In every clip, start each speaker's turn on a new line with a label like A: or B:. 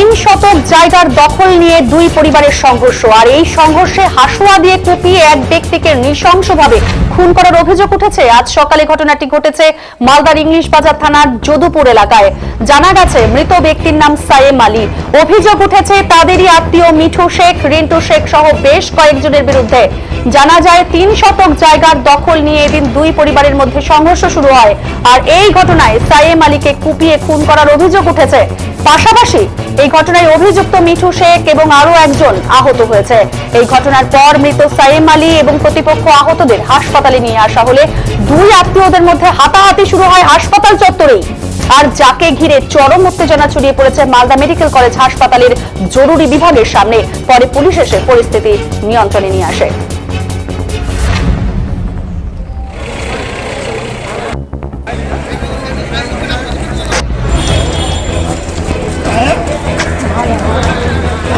A: তিন শতক জায়গার দখল নিয়ে দুই পরিবারের সংঘর্ষ। আর এই সংঘর্ষে হাসুয়া দিয়ে কুপিয়ে এক ব্যক্তিকে নৃশংসভাবে খুন করার অভিযোগ উঠেছে। আজ সকালে ঘটনাটি ঘটেছে মালদার ইংলিশ বাজার থানার যদুপুর এলাকায়। জানা গেছে, মৃত ব্যক্তির নাম সায়েম আলী। অভিযোগ উঠেছে, তাদেরই আত্মীয় মিঠু শেখ, রিন্টু শেখ সহ বেশ কয়েকজনের বিরুদ্ধে জানা যায় তিন শতক জায়গার দখল নিয়ে এদিন দুই পরিবারের মধ্যে সংঘর্ষ শুরু হয়। আর এই ঘটনায় সায়েম আলীকে কুপিয়ে খুন করার অভিযোগ উঠেছে। পাশাপাশি এই ঘটনায় অভিযুক্ত মিঠু শেখ এবং আরও একজন আহত হয়েছে। এই ঘটনার পর মৃত সাইম আলী এবং প্রতিপক্ষ আহতদের হাসপাতালে নিয়ে আসা হলে দুই আত্মীয়দের মধ্যে হাতাহাতি শুরু হয় হাসপাতাল চত্বরেই। আর যাকে ঘিরে চরম উত্তেজনা ছড়িয়ে পড়েছে মালদা মেডিকেল কলেজ হাসপাতালের জরুরি বিভাগের সামনে। পরে পুলিশ এসে পরিস্থিতি নিয়ন্ত্রণে নিয়ে আসে।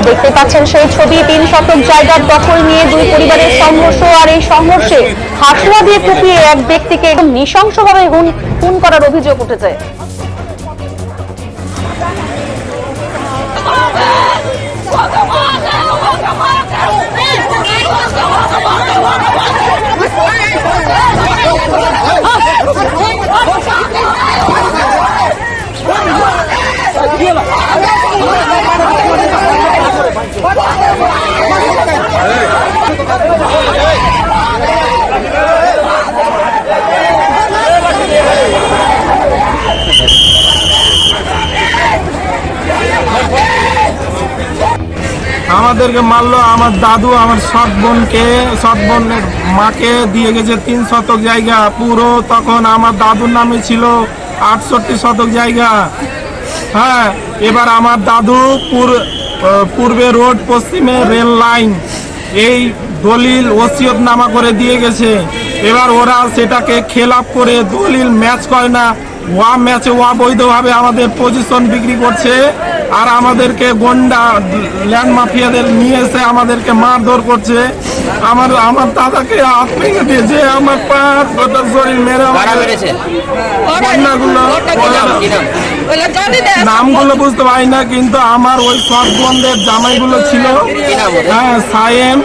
A: দেখতে পাচ্ছেন সেই ছবি, তিন শতক জায়গার দখল নিয়ে দুই পরিবারের সংঘর্ষ, আর এই সংঘর্ষে হাসুয়া দিয়ে কুপিয়ে এক ব্যক্তিকে নৃশংসভাবে খুন করার অভিযোগ উঠেছে।
B: আমাদেরকে মারলো, আমার দাদু, আমার সৎ বোনকে, সৎ বোনের মাকে দিয়ে গেছে তিন শতক জায়গা। পুরো তখন আমার দাদুর নামে ছিল আটষট্টি শতক জায়গা। হ্যাঁ এবার আমার দাদু পুর- পূর্বে রোড পশ্চিমে রেল লাইন, এই দলিল ওসিয়ত নামা করে দিয়ে গেছে। এবার ওরা সেটাকে খেলাপ করে দলিল ম্যাচ করে না, ওয়া ম্যাচে ওয়া বৈধভাবে আমাদের পজিশন বিক্রি করছে। আর আমাদেরকে গন্ডা ল্যান্ড মাফিয়াদের নিয়ে এসে আমাদেরকে মারধর করছে। আমার আমার দাদাকে হাত ভেঙে দিয়েছে আমার পা হাত কথা শরীর মেরে নামগুলো বুঝতে পারি না কিন্তু আমার ওই সব বন্ধের জামাইগুলো ছিল? হ্যাঁ সায়েম।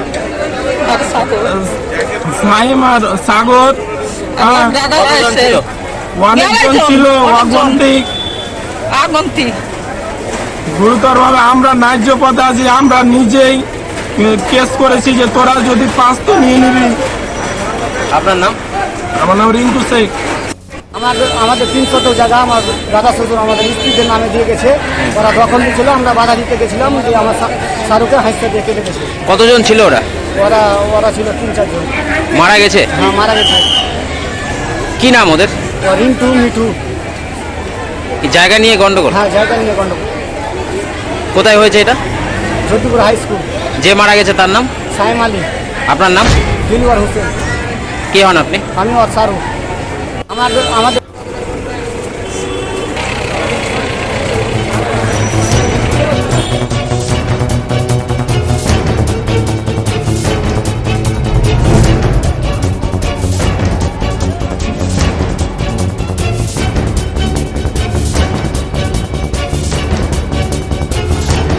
B: সায়েম আর সাগর। হ্যাঁ,
C: ছিল।
B: অনেকজন ছিল অগন্তিক।
D: আগন্তি
B: গুরুতরভাবে আমরা ন্যায্য পথে আছি। আমরা নিজেই কেস করেছি যে তোরা যদি পাস তো নিয়ে নিবি।
C: আপনার নাম?
B: আমার নাম রিঙ্কু শেখ।
E: আমাদের আমাদের তিন শতক জায়গা আমার দাদা শ্বশুর আমাদের স্ত্রীদের নামে দিয়ে গেছে। ওরা দখল দিয়েছিল আমরা বাধা দিতে গেছিলাম যে আমার শা- শাহরুখে হাসতে দিয়ে কেটে গেছে।
C: কতজন ছিল ওরা?
E: ওরা ওরা ছিল তিন চারজন
C: মারা গেছে?
E: হ্যাঁ মারা গেছে।
C: কি নাম ওদের?
E: ও রিন্টু মিঠু।
C: জায়গা নিয়ে গন্ডগোল?
E: হ্যাঁ জায়গা নিয়ে গণ্ডগোল
C: কোথায় হয়েছে এটা?
E: জ্যোতিপুর হাই স্কুল
C: যে মারা গেছে তার নাম?
E: সাইম আলী।
C: আপনার নাম?
E: দিলওয়ার হোসেন।
C: কে হন আপনি?
E: আমি অসারু আমাদের আমাদের